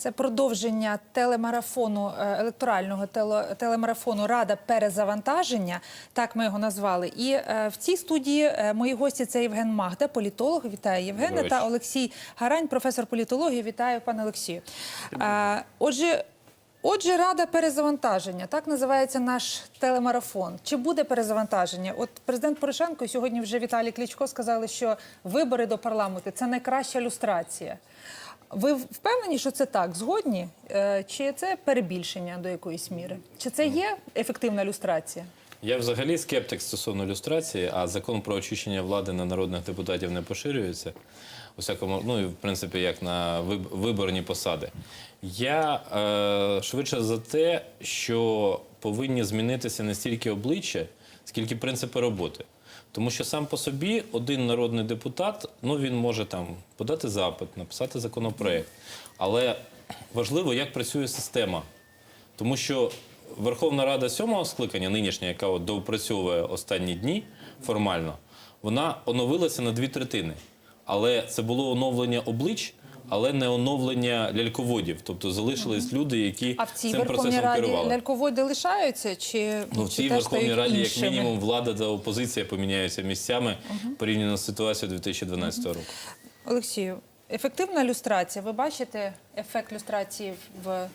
Це продовження телемарафону е, електорального теле- телемарафону Рада перезавантаження. Так ми його назвали. І е, в цій студії е, мої гості це Євген Магда, політолог. Вітаю Євгена та. Олексій Гарань, професор політології. Вітаю, пане Олексію. Отже. Отже, рада перезавантаження, так називається наш телемарафон. Чи буде перезавантаження? От президент Порошенко сьогодні вже Віталій Кличко сказали, що вибори до парламенту це найкраща люстрація. Ви впевнені, що це так? Згодні? Е, Чи це перебільшення до якоїсь міри? Чи це є ефективна люстрація? Я взагалі скептик стосовно люстрації, а закон про очищення влади на народних депутатів не поширюється. У всякому, ну і в принципі, як на виборні посади. Я е, швидше за те, що повинні змінитися не стільки обличчя, скільки принципи роботи. Тому що сам по собі один народний депутат, ну він може там подати запит, написати законопроект. Але важливо, як працює система. Тому що Верховна Рада сьомого скликання, нинішня, яка от доопрацьовує останні дні формально, вона оновилася на дві третини. Але це було оновлення облич, але не оновлення ляльководів. Тобто залишились люди, які А в цій цим Верховній процесом Раді керували. ляльководи лишаються? Чи, Ну, в цій теж Верховній Раді, як мінімум, влада та опозиція поміняються місцями порівняно з ситуацією 2012 року. Олексію, ефективна люстрація. Ви бачите ефект люстрації в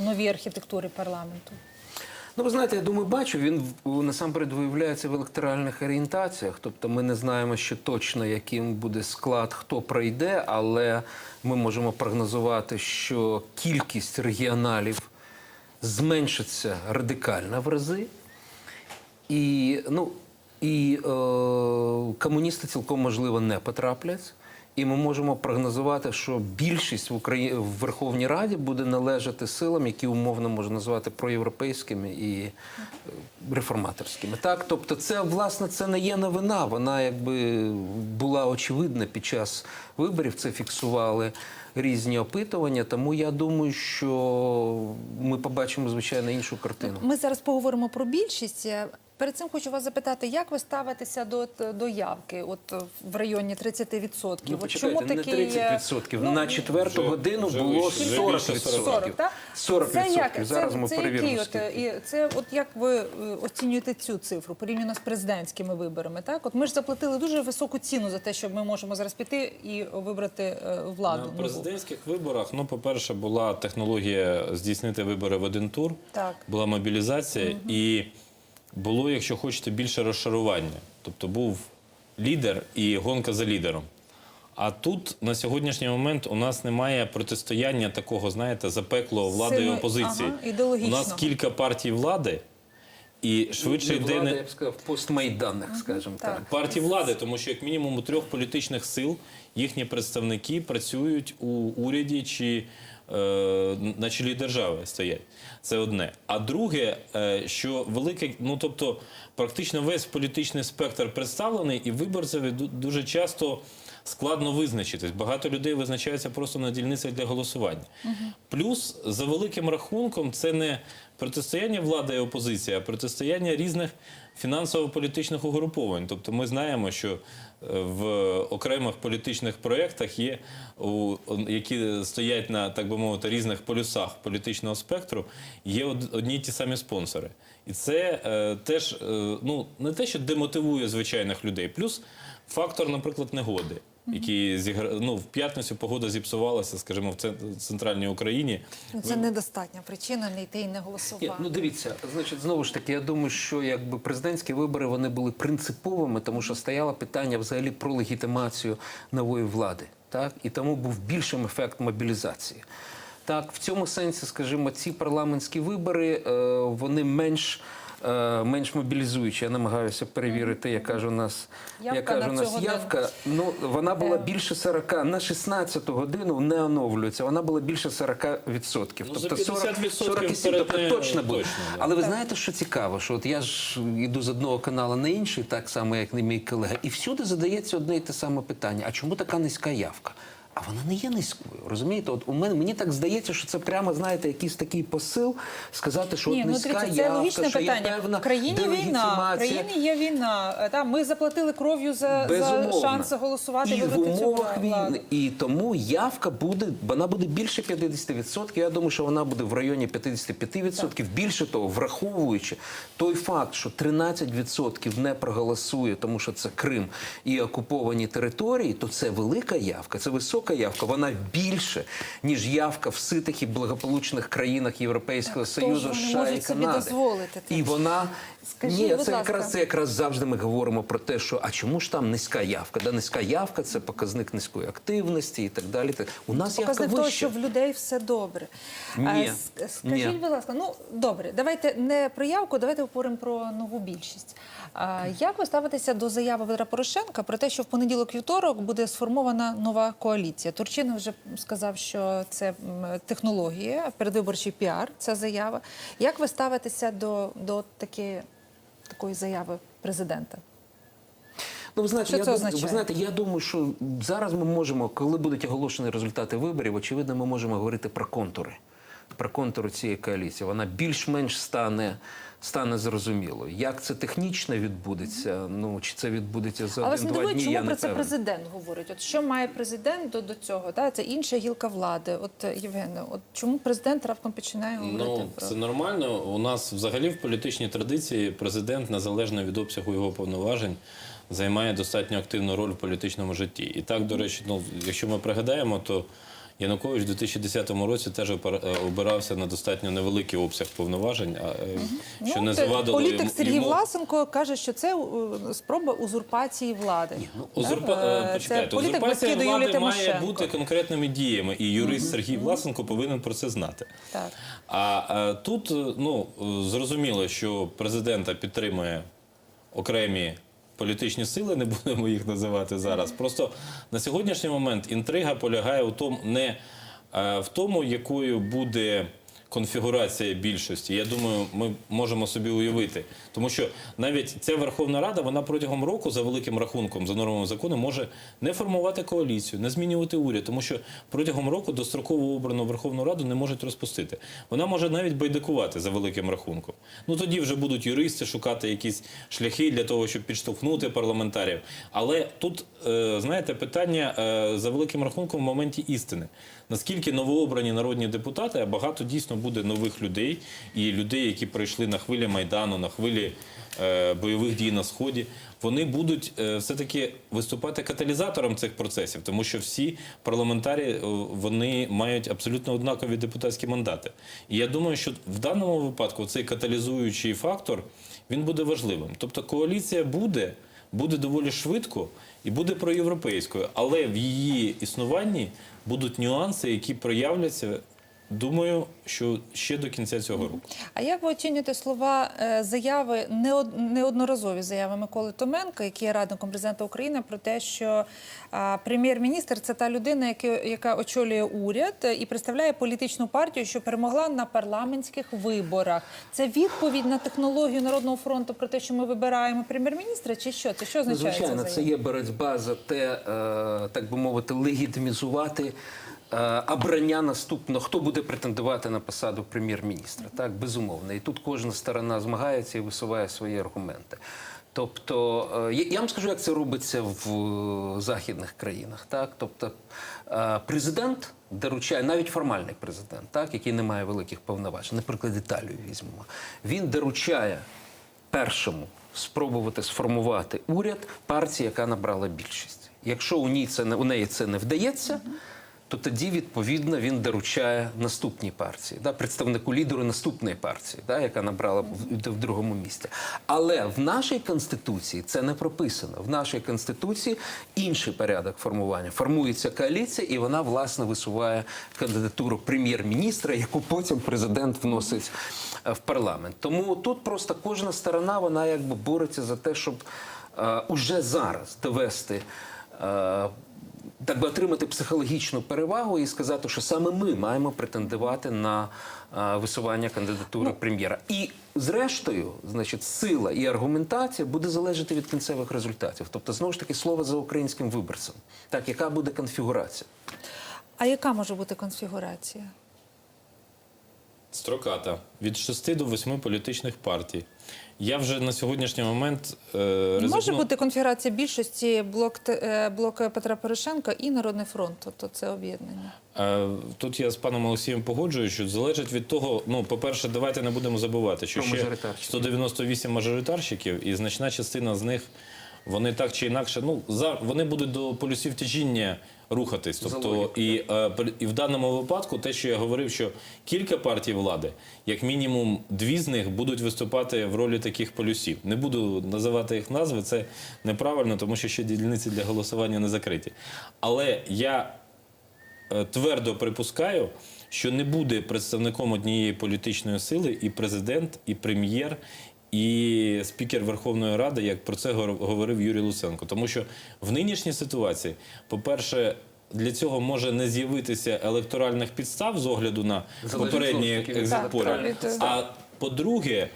новій архітектурі парламенту? Ну, ви знаєте, я думаю, бачу, він насамперед виявляється в електоральних орієнтаціях. Тобто ми не знаємо ще точно, яким буде склад, хто пройде, але ми можемо прогнозувати, що кількість регіоналів зменшиться радикально в рази. І, ну, і е, комуністи цілком можливо не потраплять. І ми можемо прогнозувати, що більшість в Україні в Верховній Раді буде належати силам, які умовно можна назвати проєвропейськими і е, реформаторськими. Так, тобто, це власне це не є новина. Вона якби була очевидна під час виборів. Це фіксували різні опитування. Тому я думаю, що ми побачимо звичайно іншу картину. Ми зараз поговоримо про більшість. Перед цим хочу вас запитати, як ви ставитеся до, до явки от в районі 30%? Ну, от почекайте, не 30%. ну, на четверту вже- годину вже було вже 40%. більше 40. 40, так? 40%. Це як? Зараз це, ми це перевіримо. який от, і це от як ви е, оцінюєте цю цифру порівняно з президентськими виборами? Так, от ми ж заплатили дуже високу ціну за те, що ми можемо зараз піти і вибрати е, владу. На президентських виборах, ну, по-перше, була технологія здійснити вибори в один тур, Так. була мобілізація і було, якщо хочете, більше розшарування. Тобто був лідер і гонка за лідером. А тут на сьогоднішній момент у нас немає протистояння такого, знаєте, запеклого влади і опозиції. ага, у нас кілька партій влади, і швидше Не йде влада, не я б сказав, постмайданних, скажімо так. так. партій влади, тому що як мінімум у трьох політичних сил їхні представники працюють у уряді чи на чолі держави стоять. Це одне. А друге, е, що велике, ну тобто, практично весь політичний спектр представлений, і виборцеві дуже часто. Складно визначитись. Багато людей визначаються просто на дільницях для голосування. Плюс, за великим рахунком, це не протистояння влади і опозиції, а протистояння різних фінансово-політичних угруповань. Тобто ми знаємо, що е, в окремих політичних проєктах є, які стоять на, так би мовити, різних полюсах політичного спектру, є од- одні ті самі спонсори. І це е, теж е, ну, не те, що демотивує звичайних людей. Плюс фактор, наприклад, негоди. Який зігра... ну, в п'ятницю погода зіпсувалася, скажімо, в цен- центральній Україні. Ну, Це недостатня причина не йти і не голосувати. Ні, ну дивіться, значить, знову ж таки, я думаю, що якби президентські вибори вони були принциповими, тому що стояло питання взагалі про легітимацію нової влади. Так? І тому був більшим ефект мобілізації. Так, в цьому сенсі, скажімо, ці парламентські вибори е, вони менш. Е, Менш мобілізуючі, я намагаюся перевірити, яка ж у нас Явка яка ж у нас явка. Ну вона була Е. більше 40, на 16 годину не оновлюється. Вона була більше 40%. Ну, тобто 40, 50% 47, тобто точно було. точно, да. Але ви знаєте, що цікаво? Що от я ж йду з одного каналу на інший, так само як і мій колега, і всюди задається одне і те саме питання: а чому така низька явка? А вона не є низькою. Розумієте? От у мене мені так здається, що це прямо знаєте якийсь такий посил сказати, що Ні, от ну низька дивіться, це явка, логічне що питання. є певна в країні війна, в делегітимація. країні є війна. Е, Та, ми заплатили кров'ю за, за Безумовно. шанс голосувати і в вибрати цю умовах владу. війни. І тому явка буде, вона буде більше 50%. Я думаю, що вона буде в районі 55%. Більше того, враховуючи той факт, що 13% не проголосує, тому що це Крим і окуповані території, то це велика явка, це висока явка. Вона більше, ніж явка в ситих і благополучних країнах Європейського Так, Союзу, США і Канади. дозволити І вона Скажіть, ні, це якраз це якраз завжди ми говоримо про те, що а чому ж там низька явка? Да, низька явка це показник низької активності і так далі. Так, У нас явка Показник того, що в людей все добре. Ні. А, Скажіть, Ні. будь ласка, ну добре, давайте не про явку, давайте говоримо про нову більшість. Як ви ставитеся до заяви Петра Порошенка про те, що в понеділок-вівторок буде сформована нова коаліція? Турчинов вже сказав, що це технологія, передвиборчий піар. Ця заява. Як ви ставитеся до, до такі, такої заяви президента? Ну, ви знаєте, Що я, це означає? ви знаєте, я думаю, що зараз ми можемо, коли будуть оголошені результати виборів, очевидно, ми можемо говорити про контури. Про контури цієї коаліції. Вона більш-менш стане, стане зрозуміло. Як це технічно відбудеться, ну чи це відбудеться за Але один-два дні, чому я про це певен. президент говорить? От що має президент до, до цього? Та? Це інша гілка влади. От Євгене, от чому президент раптом починає говорити Ну, про це нормально. У нас взагалі в політичній традиції президент, незалежно від обсягу його повноважень, займає достатньо активну роль в політичному житті. І так, до речі, ну, якщо ми пригадаємо, то Янукович у 2010 році теж е, обирався на достатньо невеликий обсяг повноважень, а, е, що не це завадило політик йому- Сергій. Власенко каже, що це е, спроба узурпації влади. Узурпа... Е, е, Почекайте, це політик узурпація Юлії влади має бути конкретними діями, і юрист Сергій Власенко повинен про це знати. Так. А е, тут е, ну е, зрозуміло, що президента підтримує окремі політичні сили, не будемо їх називати зараз. Просто на сьогоднішній момент інтрига полягає у тому, не е, в тому, якою буде. Конфігурація більшості, я думаю, ми можемо собі уявити, тому що навіть ця Верховна Рада вона протягом року за великим рахунком за нормами закону може не формувати коаліцію, не змінювати уряд, тому що протягом року достроково обрану Верховну Раду не можуть розпустити. Вона може навіть байдикувати за великим рахунком. Ну тоді вже будуть юристи шукати якісь шляхи для того, щоб підштовхнути парламентарів. Але тут е, знаєте питання е, за великим рахунком в моменті істини. Наскільки новообрані народні депутати, а багато дійсно буде нових людей і людей, які прийшли на хвилі майдану, на хвилі е, бойових дій на сході, вони будуть е, все-таки виступати каталізатором цих процесів, тому що всі парламентарі е, вони мають абсолютно однакові депутатські мандати. І я думаю, що в даному випадку цей каталізуючий фактор він буде важливим. Тобто коаліція буде, буде доволі швидко і буде проєвропейською, але в її існуванні будуть нюанси, які проявляться. Думаю, що ще до кінця цього року. А як ви оцінюєте слова е, заяви неод- неодноразові заяви Миколи Томенка, який є радником президента України, про те, що прем'єр-міністр це та людина, яка, очолює уряд і представляє політичну партію, що перемогла на парламентських виборах. Це відповідь на технологію народного фронту про те, що ми вибираємо прем'єр-міністра, чи що? Це що означає? ця Звичайно, це є боротьба за те, е, так би мовити, легітимізувати обрання наступного, хто буде претендувати на посаду прем'єр-міністра. Так, безумовно. І тут кожна сторона змагається і висуває свої аргументи. Тобто, е, я- вам скажу, як це робиться в е, західних країнах. Так? Тобто, е, президент доручає, навіть формальний президент, так, який не має великих повноважень, наприклад, Італію візьмемо, він доручає першому спробувати сформувати уряд партії, яка набрала більшість. Якщо у ній це не у неї це не вдається, то тоді відповідно він доручає наступній партії, да, представнику лідеру наступної партії, да, яка набрала в, в другому місці. Але в нашій конституції це не прописано. В нашій конституції інший порядок формування. Формується коаліція, і вона власне висуває кандидатуру прем'єр-міністра, яку потім президент вносить е, в парламент. Тому тут просто кожна сторона вона якби бореться за те, щоб е, уже зараз довести. е, так би отримати психологічну перевагу і сказати, що саме ми маємо претендувати на висування кандидатури прем'єра. І зрештою, значить, сила і аргументація буде залежати від кінцевих результатів. Тобто, знову ж таки, слово за українським виборцем. Так, яка буде конфігурація? А яка може бути конфігурація? Строката від 6 до 8 політичних партій. Я вже на сьогоднішній момент е, Може бути конфігурація більшості блок, е, блок Петра Порошенка і Народний фронт, тобто це об'єднання. Е, Тут я з паном Олексієм погоджуюсь, що залежить від того. Ну, по-перше, давайте не будемо забувати, що Про ще мажоритарщиків. 198 мажоритарщиків, і значна частина з них вони так чи інакше, ну за вони будуть до полюсів тяжіння рухатись. Тобто, і, е, і в даному випадку, те, що я говорив, що кілька партій влади, як мінімум, дві з них будуть виступати в ролі таких полюсів. Не буду називати їх назви, це неправильно, тому що ще дільниці для голосування не закриті. Але я е, твердо припускаю, що не буде представником однієї політичної сили і президент, і прем'єр, і спікер Верховної Ради, як про це говорив Юрій Луценко. Тому що в нинішній ситуації, по-перше, для цього може не з'явитися електоральних підстав з огляду на попередні електоральних А по-друге,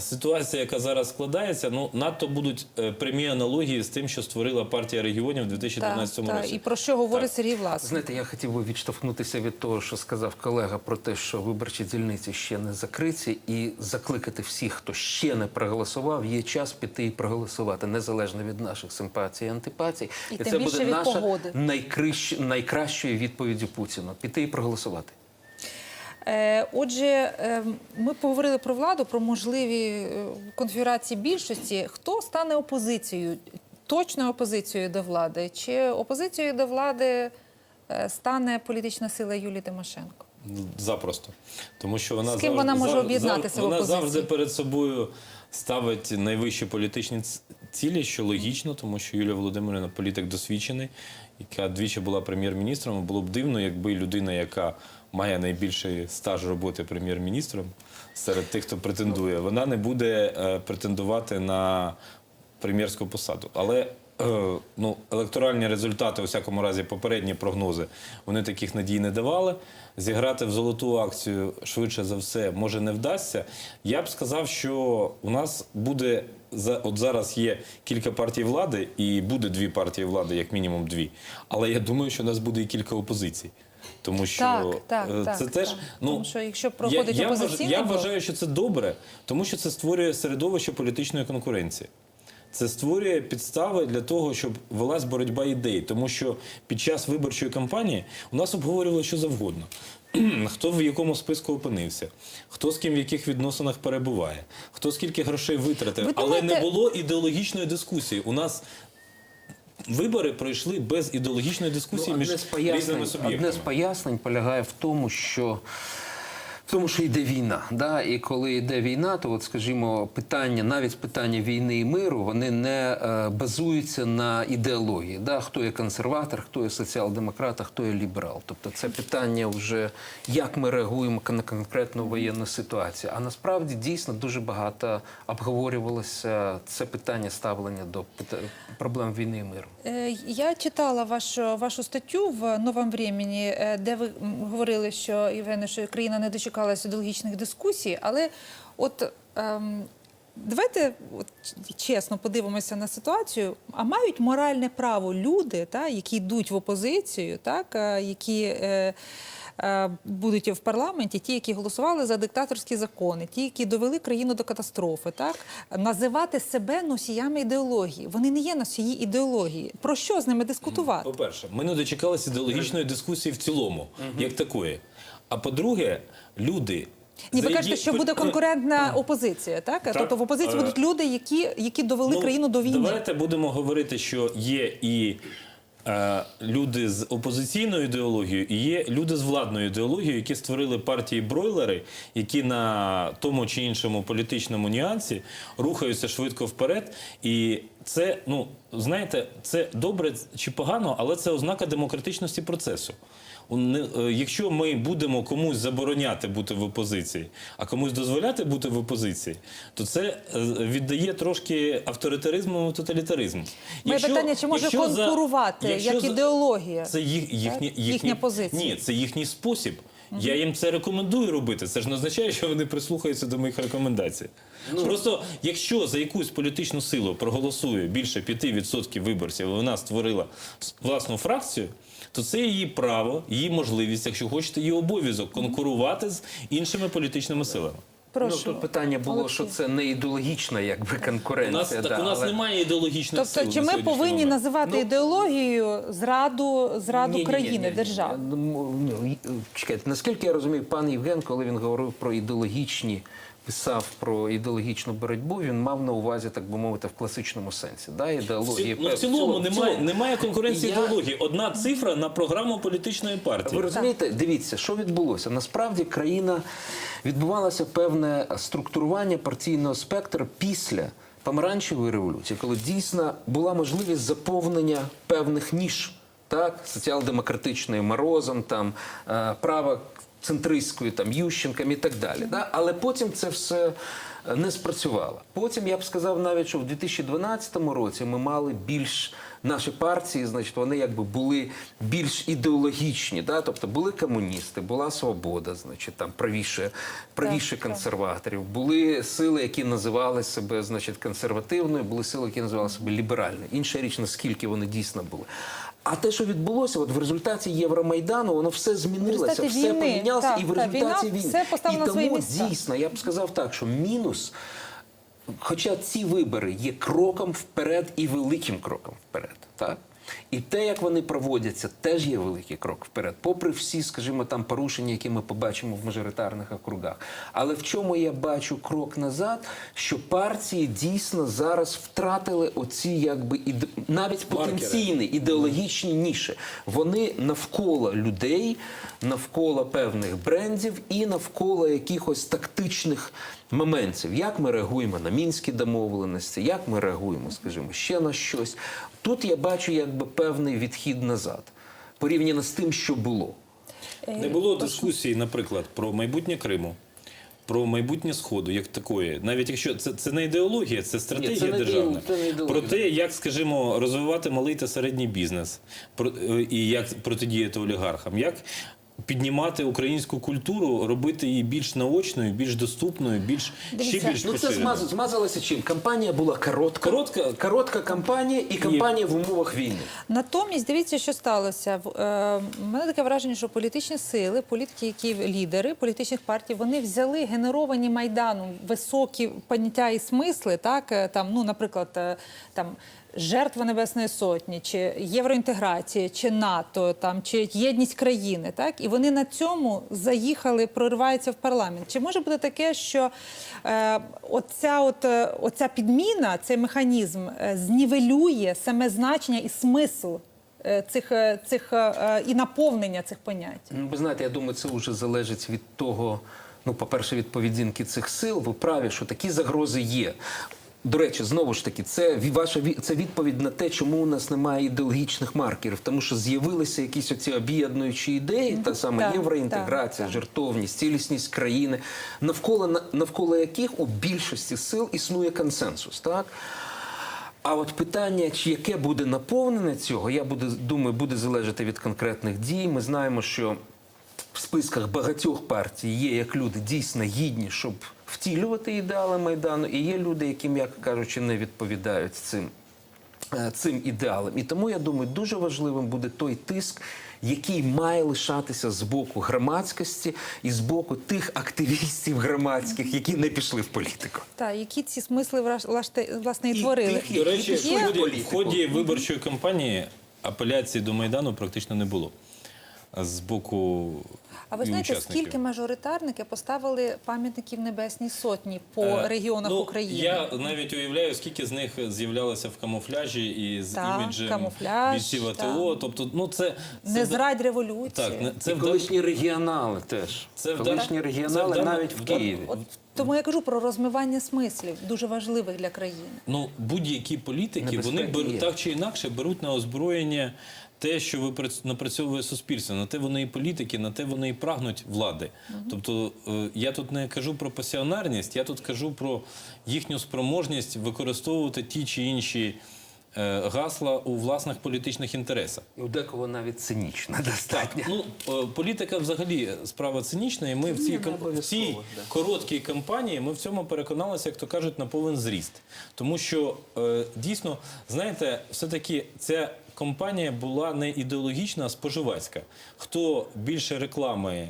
ситуація, яка зараз складається, ну надто будуть е, прямі аналогії з тим, що створила партія регіонів у 2013 Так, так. році. І про що говорить Сергій Власов? Знаєте, я хотів би відштовхнутися від того, що сказав колега про те, що виборчі дільниці ще не закриті, і закликати всіх, хто ще не проголосував, є час піти і проголосувати, незалежно від наших симпатій і антипатій. І тим це буде від наша найкращ... найкращою відповіддю Путіну піти і проголосувати. Е, Отже, е, ми поговорили про владу, про можливі е, конфігурації більшості. Хто стане опозицією, точною опозицією до влади? Чи опозицією до влади стане політична сила Юлії Тимошенко? Запросто. Тому що вона З ким вона може об'єднатися в Вона завжди перед собою ставить найвищі політичні цілі, що логічно, тому що Юлія Володимирівна політик досвідчений, яка двічі була прем'єр-міністром. Було б дивно, якби людина, яка має найбільший стаж роботи прем'єр-міністром серед тих, хто претендує, вона не буде е, претендувати на прем'єрську посаду. Але е, ну, електоральні результати, у всякому разі, попередні прогнози, вони таких надій не давали. Зіграти в золоту акцію швидше за все може не вдасться. Я б сказав, що у нас буде от зараз є кілька партій влади, і буде дві партії влади, як мінімум дві. Але я думаю, що у нас буде і кілька опозицій. Тому що Так, так, е, так, це теж так. ну Тому що якщо проходить я, я, опозиційний я блок- вважаю, що це добре, тому що це створює середовище політичної конкуренції. Це створює підстави для того, щоб велась боротьба ідей, тому що під час виборчої кампанії у нас обговорювали що завгодно. Хто в якому списку опинився, хто з ким в яких відносинах перебуває, хто скільки грошей витратив, Ви але не було ідеологічної дискусії. У нас вибори пройшли без ідеологічної дискусії Ну, між різними суб'єктами. одне з пояснень полягає в тому, що. Тому, що йде війна, да? і коли йде війна, то от, скажімо, питання, навіть питання війни і миру, вони не е, базуються на ідеології. Да? Хто є консерватор, хто є соціал-демократ, а хто є ліберал. Тобто це питання вже як ми реагуємо на конкретну воєнну ситуацію. А насправді дійсно дуже багато обговорювалося це питання ставлення до проблем війни і миру. Е, Я читала вашу, вашу статтю в новому времені, е, де ви говорили, що Євгене, що країна не дочекалася ідеологічних дискусій, але от ем, давайте от, чесно подивимося на ситуацію. А мають моральне право люди, та, які йдуть в опозицію, так, е, які. Е, е, Будуть в парламенті ті, які голосували за диктаторські закони, ті, які довели країну до катастрофи, так називати себе носіями ідеології. Вони не є носії ідеології. Про що з ними дискутувати? По-перше, ми не дочекалися ідеологічної дискусії в цілому, як такої. А по-друге, люди. Ні, ви кажете, що буде конкурентна опозиція, так? Тобто в опозиції Е, будуть люди, які, які довели Ну, країну до війни. Давайте будемо говорити, що є і е, люди з опозиційною ідеологією, і є люди з владною ідеологією, які створили партії бройлери, які на тому чи іншому політичному нюансі рухаються швидко вперед. І це, ну знаєте, це добре чи погано, але це ознака демократичності процесу. Е, Якщо ми будемо комусь забороняти бути в опозиції, а комусь дозволяти бути в опозиції, то це е, віддає трошки авторитаризму і тоталітаризму. Моє питання, чи може якщо за- конкурувати якщо як ідеологія? Це їх, їхні, Так? Їхня позиція. Ні, це їхній спосіб. Я їм це рекомендую робити. Це ж не означає, що вони прислухаються до моїх рекомендацій. Ну. Просто якщо за якусь політичну силу проголосує більше 5% виборців, і вона створила власну фракцію, то це її право, її можливість, якщо хочете, її обов'язок конкурувати з іншими політичними силами. Прошу. Ну, тут питання було, Олексій. що це не ідеологічна якби У конкуренція. нас, да, у нас але- немає ідеологічних сил. Тобто, чи ми повинні момент. називати Ну, ідеологією зраду, зраду Ні-ні-ні-ні-ні. країни, держави? Ну, ну, і- Чекайте, наскільки я розумію, пан Євген, коли він говорив про ідеологічні, писав про ідеологічну боротьбу, він мав на увазі, так би мовити, в класичному сенсі. Да? В ці- Ідеології, ну, в цілому немає, цілому. немає конкуренції Я- ідеології. Одна цифра на програму політичної партії. Ви розумієте, дивіться, що відбулося. Насправді країна відбувалося певне структурування партійного спектру після помаранчевої революції, коли дійсно була можливість заповнення певних ніж, так, соціал-демократичною Морозом, там е, право центристською, там Ющенком і так далі. Да? Але потім це все е, не спрацювало. Потім я б сказав навіть, що в 2012 році ми мали більш наші партії, значить, вони якби були більш ідеологічні, да? тобто були комуністи, була свобода, значить, там правіше, правіше так. консерваторів, були сили, які називали себе значить, консервативною, були сили, які називали себе ліберальною. Інша річ, наскільки вони дійсно були. А те, що відбулося, от в результаті Євромайдану, воно все змінилося, все війни, помінялося, так, і в результаті війни. все і свої тому місця. дійсно, я б сказав так, що мінус Хоча ці вибори є кроком вперед і великим кроком вперед, так? І те, як вони проводяться, теж є великий крок вперед, попри всі, скажімо, там порушення, які ми побачимо в мажоритарних округах. Але в чому я бачу крок назад, що партії дійсно зараз втратили оці, якби іде... навіть потенційні ідеологічні ніші. Вони навколо людей, навколо певних брендів і навколо якихось тактичних моментів. Як ми реагуємо на мінські домовленості, як ми реагуємо, скажімо, ще на щось. Тут я бачу якби певний відхід назад, порівняно з тим, що було. Не було дискусії, наприклад, про майбутнє Криму, про майбутнє Сходу, як такої. Навіть якщо це, це не ідеологія, це стратегія Ні, це не державна. це не. Про те, як, скажімо, розвивати малий та середній бізнес, про, е, і як протидіяти олігархам, як піднімати українську культуру, робити її більш наочною, більш доступною, більш ще більш Ну це поширеною. змаз... змазалося чим? Кампанія була коротка, Коротка. коротка кампанія і кампанія в умовах війни. Натомість, дивіться, що сталося. В- е, У мене таке враження, що політичні сили, політики, які лідери політичних партій, вони взяли генеровані майданом високі поняття і смисли, так е, там, ну, наприклад, е, там. Жертва Небесної Сотні, чи євроінтеграція, чи НАТО, там чи єдність країни, так і вони на цьому заїхали, прориваються в парламент. Чи може бути таке, що е, оця, от, е, оця підміна, цей механізм е, знівелює саме значення і смисл е, цих, е, цих і наповнення цих понять? Ви знаєте, я думаю, це вже залежить від того, ну, по-перше, від поведінки цих сил. Ви праві, що такі загрози є. До речі, знову ж таки, це ваша це відповідь на те, чому у нас немає ідеологічних маркерів, тому що з'явилися якісь оці об'єднуючі ідеї, та саме Так, євроінтеграція, так, так. жертовність, цілісність країни, навколо навколо яких у більшості сил існує консенсус, так. А от питання, чи яке буде наповнення цього, я буду, думаю, буде залежати від конкретних дій. Ми знаємо, що в списках багатьох партій є як люди дійсно гідні, щоб втілювати ідеали Майдану, і є люди, які, м'яко кажучи, не відповідають цим, е, цим ідеалам. І тому, я думаю, дуже важливим буде той тиск, який має лишатися з боку громадськості і з боку тих активістів громадських, які не пішли в політику. Так, які ці смисли власне, власне і І творили? тих, До речі, в в ході виборчої кампанії апеляції до Майдану практично не було з боку А ви знаєте, учасників. скільки мажоритарники поставили пам'ятників Небесній Сотні по Е, регіонах ну, України? Я навіть уявляю, скільки з них з'являлося в камуфляжі і з Так, іміджем камуфляж, бійців АТО. Тобто, ну це, це Не зрадь революції. Так, не- це і колишні регіонали теж. Це колишні це регіонали вда- навіть в Києві. От тому я кажу про розмивання смислів, дуже важливих для країни. Ну, будь-які політики, вони беруть є. так чи інакше беруть на озброєння те, що ви прац- напрацьовує суспільство, на те вони і політики, на те вони і прагнуть влади. Тобто е, я тут не кажу про пасіонарність, я тут кажу про їхню спроможність використовувати ті чи інші е, гасла у власних політичних інтересах. У декого навіть цинічна достатньо. Ну, е, політика взагалі справа цинічна, і ми в цій, в цій да. короткій кампанії ми в цьому переконалися, як то кажуть, на повен зріст. Тому що дійсно, знаєте, все-таки ця кампанія була не ідеологічна, а споживацька. Хто більше реклами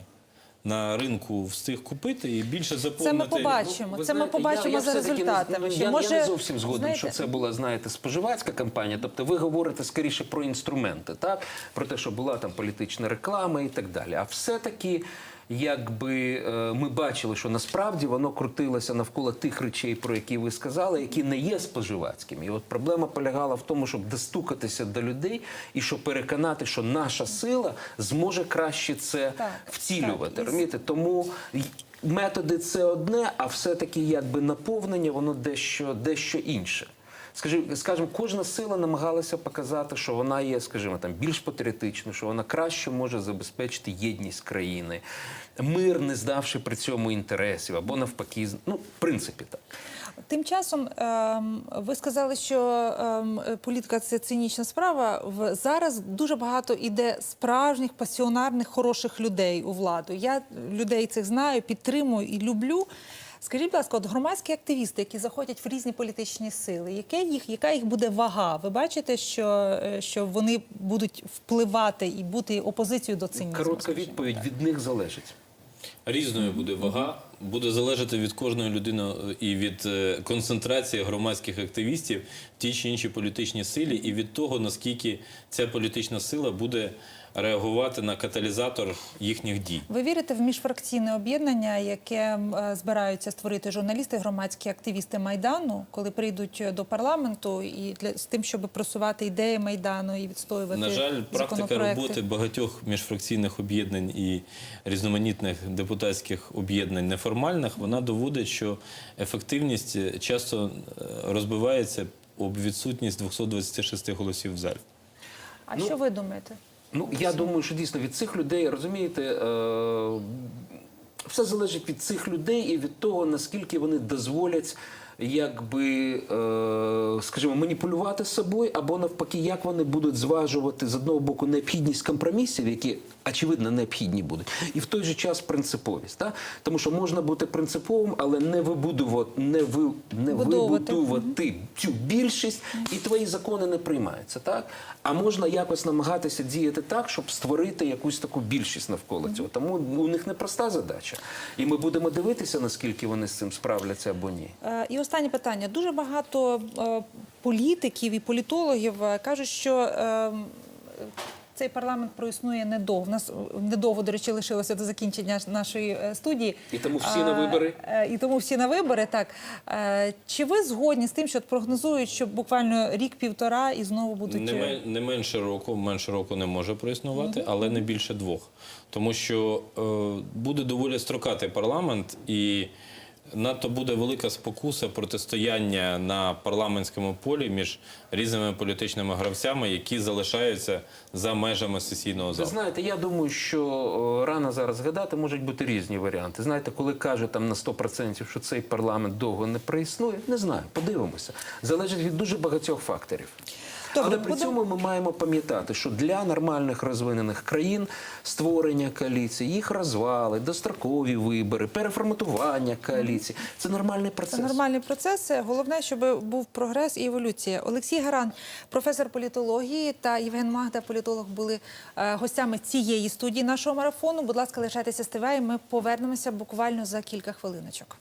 на ринку встиг купити і більше Це ми побачимо. Ви Це ми побачимо я- за результатами. ну, Я, може, я не зовсім згоден, знаєте, що це була, знаєте, споживацька кампанія. Тобто ви говорите скоріше про інструменти, так? Про те, що була там політична реклама і так далі. А все-таки. Якби е, ми бачили, що насправді воно крутилося навколо тих речей, про які ви сказали, які не є споживацькими. І от проблема полягала в тому, щоб достукатися до людей і щоб переконати, що наша сила зможе краще це Так, втілювати. так. Розумієте? Тому методи це одне, а все-таки якби наповнення воно дещо, дещо інше. Скажімо, скажімо, кожна сила намагалася показати, що вона є, скажімо, там більш патріотичною, що вона краще може забезпечити єдність країни, мир, не здавши при цьому інтересів, або навпаки, ну, в принципі, так. Тим часом ем, ви сказали, що ем, політика це цинічна справа. Зараз дуже багато іде справжніх пасіонарних хороших людей у владу. Я людей цих знаю, підтримую і люблю. Скажіть, будь ласка, от громадські активісти, які заходять в різні політичні сили, яке їх, яка їх буде вага? Ви бачите, що, е, що вони будуть впливати і бути опозицією до цинізму? Коротка відповідь так? від них залежить. Різною буде вага, буде залежати від кожної людини е, і від е, концентрації громадських активістів в тій чи іншій політичній силі, і від того, наскільки ця політична сила буде реагувати на каталізатор їхніх дій. Ви вірите в міжфракційне об'єднання, яке е, збираються створити журналісти, громадські активісти майдану, коли прийдуть до парламенту і для з тим, щоб просувати ідеї майдану і відстоювати На жаль, практика роботи багатьох міжфракційних об'єднань і різноманітних депутатських об'єднань неформальних, вона доводить, що ефективність е, часто е, розбивається об відсутність 226 голосів в залі. А Ну, що ви думаєте? Ну, я думаю, що дійсно від цих людей, розумієте, е, все залежить від цих людей і від того, наскільки вони дозволять, якби, е, скажімо, маніпулювати собою, або навпаки, як вони будуть зважувати з одного боку необхідність компромісів, які очевидно необхідні будуть, і в той же час принциповість. Так? Тому що можна бути принциповим, але не вибудувати, не, ви, не вибудовувати цю більшість, і твої закони не приймаються, так? А можна якось намагатися діяти так, щоб створити якусь таку більшість навколо цього. Тому у них непроста задача. І ми будемо дивитися, наскільки вони з цим справляться або ні. Е, І останнє питання. Дуже багато е, політиків і політологів е, кажуть, що е, цей парламент проіснує недовго. У нас е, недовго, до речі, лишилося до закінчення нашої е, студії. І тому всі на Е, вибори? І тому всі на вибори, так. Чи ви згодні з тим, що прогнозують, що буквально рік-півтора і знову будуть... Не, мен- не менше року, менше року не може проіснувати, але не більше двох. Тому що е, буде доволі строкатий парламент і надто буде велика спокуса протистояння на парламентському полі між різними політичними гравцями, які залишаються за межами сесійного Ви знаєте, я думаю, що рано зараз згадати можуть бути різні варіанти. Знаєте, коли кажуть там на 100%, що цей парламент довго не проіснує, не знаю, подивимося. Залежить від дуже багатьох факторів. Добре, Але при будемо- цьому ми маємо пам'ятати, що для нормальних розвинених країн створення коаліцій, їх розвали, дострокові вибори, переформатування коаліцій це нормальний процес. Це нормальний процес. Головне, щоб був прогрес і еволюція. Олексій Гаран, професор політології та Євген Магда, політолог, були е, гостями цієї студії нашого марафону. Будь ласка, лишайтеся з ТВ, і ми повернемося буквально за кілька хвилиночок.